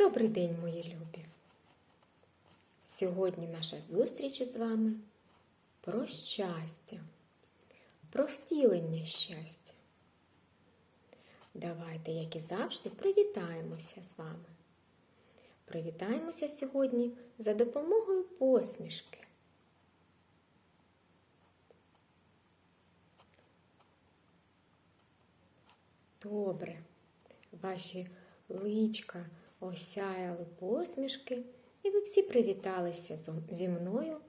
Добрий день, мої любі! Сьогодні наша зустріч із вами про щастя, про втілення щастя. Давайте, як і завжди, привітаємося з вами. Привітаємося сьогодні за допомогою посмішки. Добре, ваші личка осяяли посмішки, і ви всі привіталися зі мною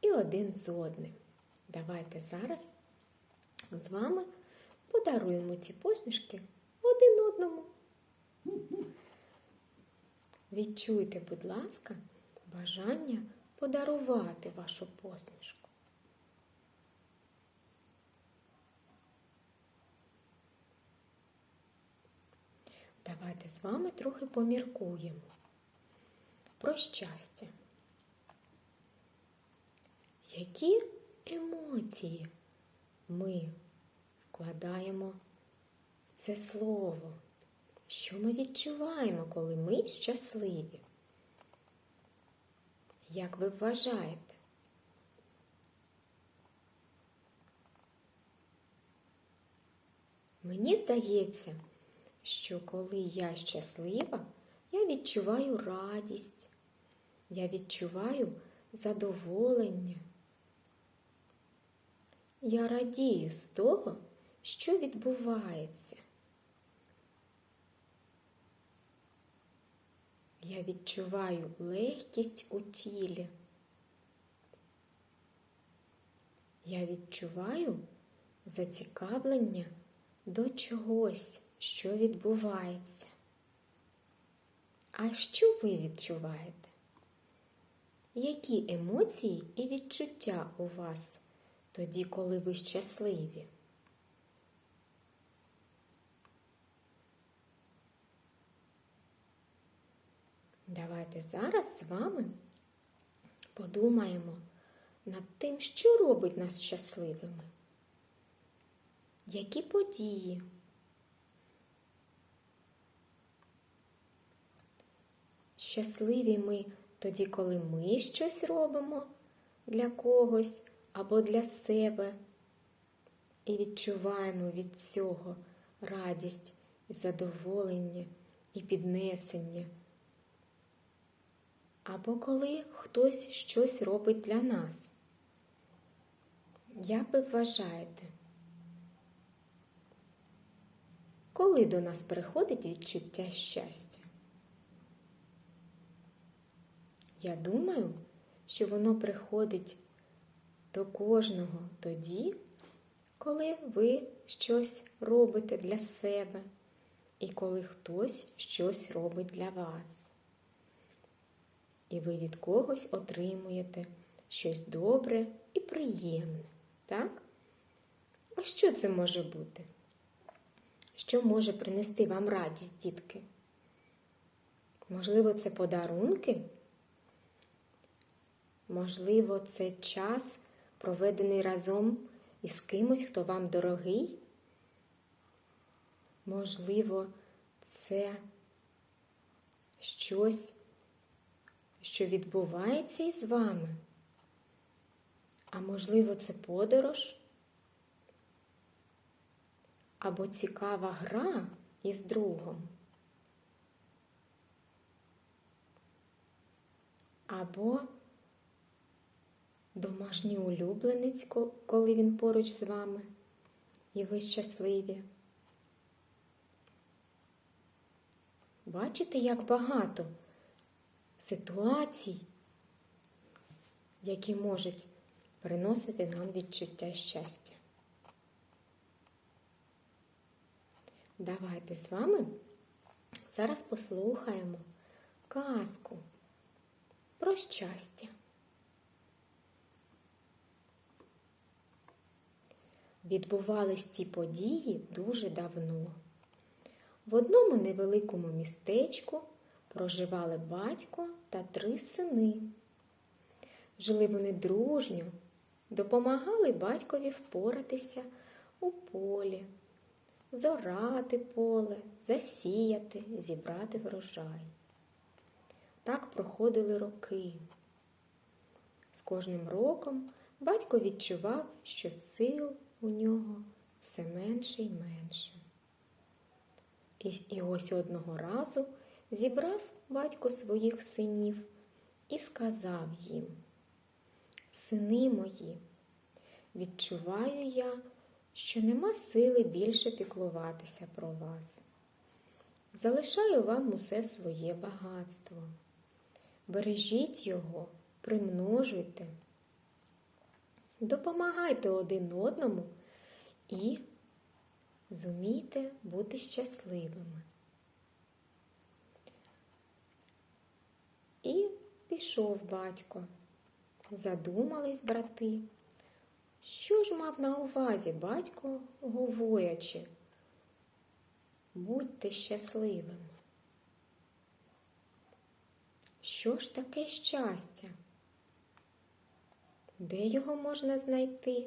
і один з одним. Давайте зараз з вами подаруємо ці посмішки один одному. Відчуйте, будь ласка, бажання подарувати вашу посмішку. Давайте з вами трохи поміркуємо про щастя. Які емоції ми вкладаємо в це слово? Що ми відчуваємо, коли ми щасливі? Як ви вважаєте? Мені здається, що коли я щаслива, я відчуваю радість, я відчуваю задоволення. Я радію з того, що відбувається. Я відчуваю легкість у тілі. Я відчуваю зацікавлення до чогось, що відбувається. А що ви відчуваєте? Які емоції і відчуття у вас тоді, коли ви щасливі? Давайте зараз з вами подумаємо над тим, що робить нас щасливими. Які події? Щасливі ми тоді, коли ми щось робимо для когось або для себе і відчуваємо від цього радість і задоволення і піднесення. Або коли хтось щось робить для нас. Як ви вважаєте? Коли до нас приходить відчуття щастя? Я думаю, що воно приходить до кожного тоді, коли ви щось робите для себе і коли хтось щось робить для вас. І ви від когось отримуєте щось добре і приємне, так? А що це може бути? Що може принести вам радість, дітки? Можливо, це подарунки? Можливо, це час, проведений разом із кимось, хто вам дорогий? Можливо, це щось, що відбувається із вами? А можливо, це подорож? Або цікава гра із другом? Або домашній улюбленець, коли він поруч з вами, і ви щасливі. Бачите, як багато ситуацій, які можуть приносити нам відчуття щастя. Давайте з вами зараз послухаємо казку про щастя. Відбувались ці події дуже давно. В одному невеликому містечку проживали батько та три сини. Жили вони дружньо, допомагали батькові впоратися у полі, зорати поле, засіяти, зібрати врожай. Так проходили роки. З кожним роком батько відчував, що сил у нього все менше й менше. І, ось одного разу зібрав батько своїх синів і сказав їм: Сини мої, відчуваю я, що нема сили більше піклуватися про вас. Залишаю вам усе своє багатство. Бережіть його, примножуйте, допомагайте один одному і зумійте бути щасливими. І пішов батько. Задумались брати. Що ж мав на увазі батько, говорячи? Будьте щасливими. Що ж таке щастя? Де його можна знайти?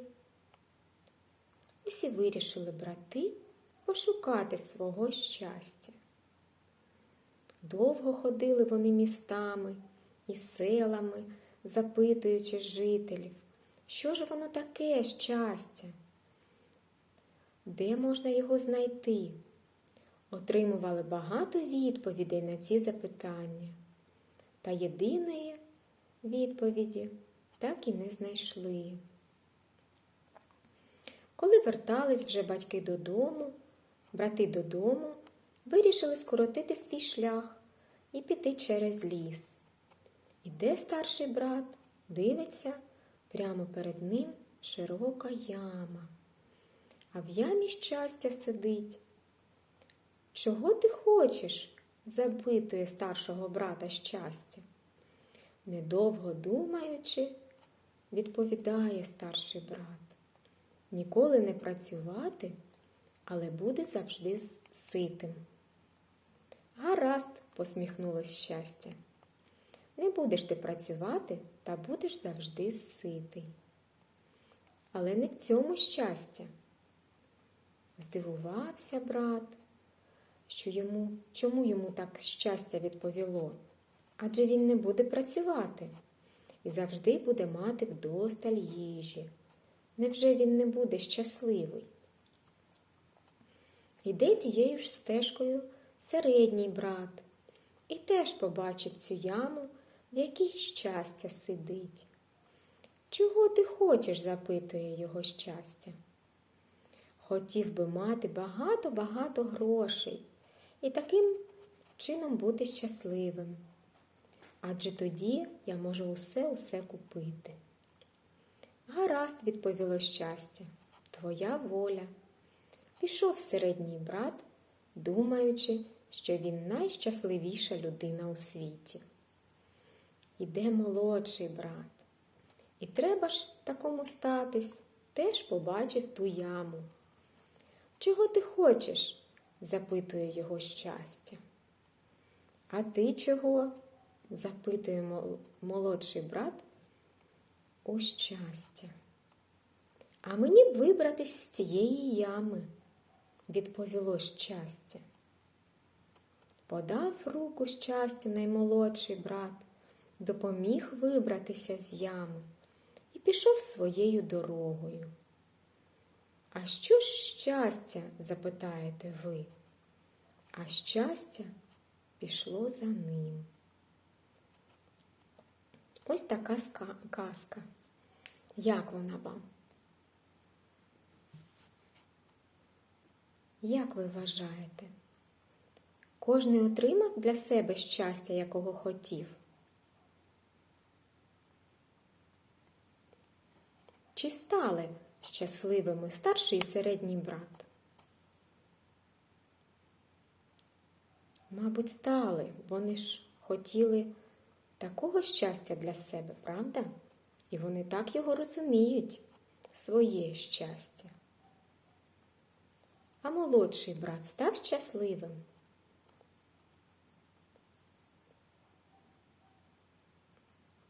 Усі вирішили брати пошукати свого щастя. Довго ходили вони містами і селами, запитуючи жителів, що ж воно таке щастя? Де можна його знайти? Отримували багато відповідей на ці запитання, та єдиної відповіді так і не знайшли. Коли вертались вже батьки додому, брати додому, вирішили скоротити свій шлях і піти через ліс. Іде старший брат, дивиться, прямо перед ним широка яма, а в ямі щастя сидить. Чого ти хочеш? запитує старшого брата щастя. Недовго думаючи, відповідає старший брат. Ніколи не працювати, але буде завжди ситим. Гаразд, посміхнулось щастя. Не будеш ти працювати та будеш завжди ситий. Але не в цьому щастя. Здивувався брат, що йому, чому йому так щастя відповіло, адже він не буде працювати і завжди буде мати вдосталь їжі. Невже він не буде щасливий? Іде тією ж стежкою середній брат і теж побачив цю яму, в якій щастя сидить. Чого ти хочеш? запитує його щастя. Хотів би мати багато-багато грошей і таким чином бути щасливим. Адже тоді я можу усе-усе купити. Гаразд, відповіло щастя, твоя воля. Пішов середній брат, думаючи, що він найщасливіша людина у світі. Іде молодший брат. І треба ж такому статись, теж побачив ту яму. Чого ти хочеш? запитує його щастя. А ти чого? Запитує молодший брат у щастя. А мені б вибратись з цієї ями, відповіло щастя. Подав руку щастю наймолодший брат, допоміг вибратися з ями і пішов своєю дорогою. А що ж щастя? запитаєте ви? А щастя пішло за ним. Ось така казка. Як вона вам? Як ви вважаєте? Кожний отримав для себе щастя, якого хотів? Чи стали щасливими старший і середній брат? Мабуть, стали, вони ж хотіли такого щастя для себе, правда? І вони так його розуміють, своє щастя. А молодший брат став щасливим.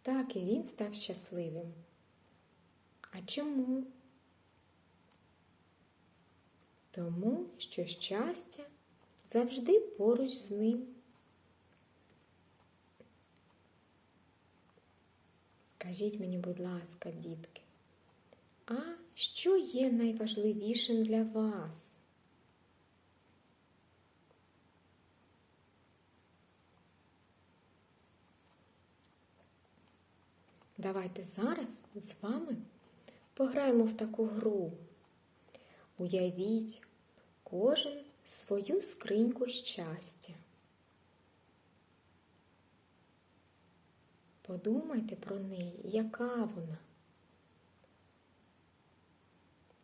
Так і він став щасливим. А чому? Тому що щастя завжди поруч з ним. Скажіть мені, будь ласка, дітки, а що є найважливішим для вас? Давайте зараз з вами пограємо в таку гру. Уявіть кожен свою скриньку щастя. Подумайте про неї, яка вона,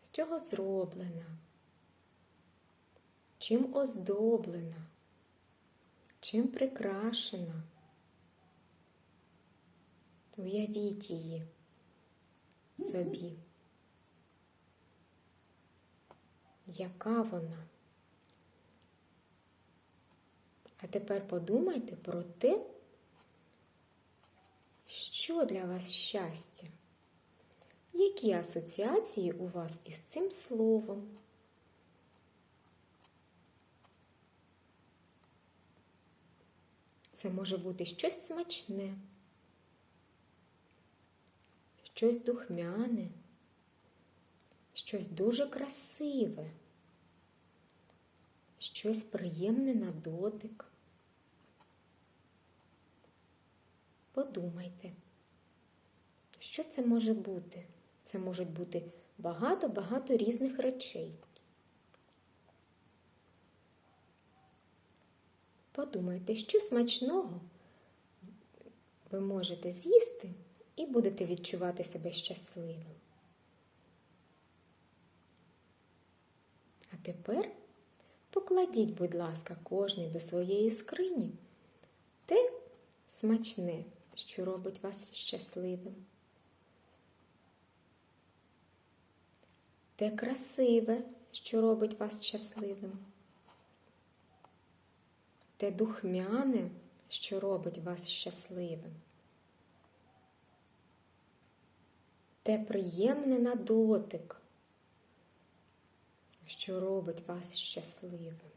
з чого зроблена, чим оздоблена, чим прикрашена. Уявіть її собі. Яка вона? А тепер подумайте про те, що для вас щастя? Які асоціації у вас із цим словом? Це може бути щось смачне, щось духмяне, щось дуже красиве, щось приємне на дотик. Подумайте, що це може бути? Це можуть бути багато-багато різних речей. Подумайте, що смачного ви можете з'їсти і будете відчувати себе щасливим. А тепер покладіть, будь ласка, кожний до своєї скрині те смачне, що робить вас щасливим. Те красиве, що робить вас щасливим. Те духмяне, що робить вас щасливим. Те приємне на дотик, що робить вас щасливим.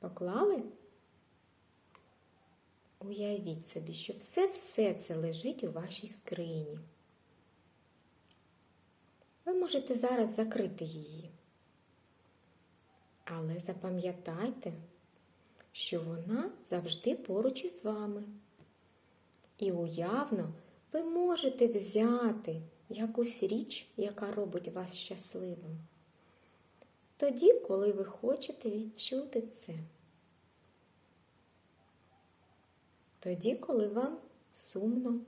Поклали? Уявіть собі, що все-все це лежить у вашій скрині. Ви можете зараз закрити її. Але запам'ятайте, що вона завжди поруч із вами. І уявно ви можете взяти якусь річ, яка робить вас щасливим. Тоді, коли ви хочете відчути це. Тоді, коли вам сумно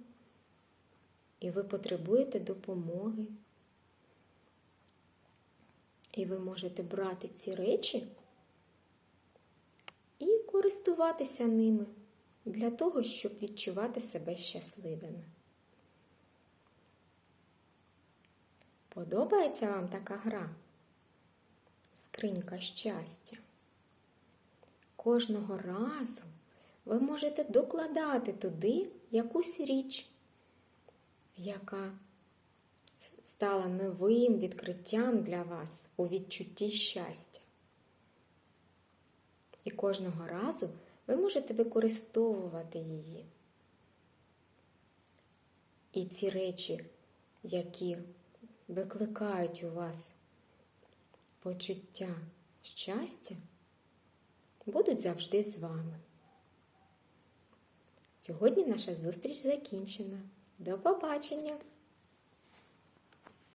і ви потребуєте допомоги, і ви можете брати ці речі і користуватися ними для того, щоб відчувати себе щасливими. Подобається вам така гра? Скринька щастя. Кожного разу ви можете докладати туди якусь річ, яка стала новим відкриттям для вас у відчутті щастя. І кожного разу ви можете використовувати її. І ці речі, які викликають у вас почуття щастя, будуть завжди з вами. Сьогодні наша зустріч закінчена. До побачення!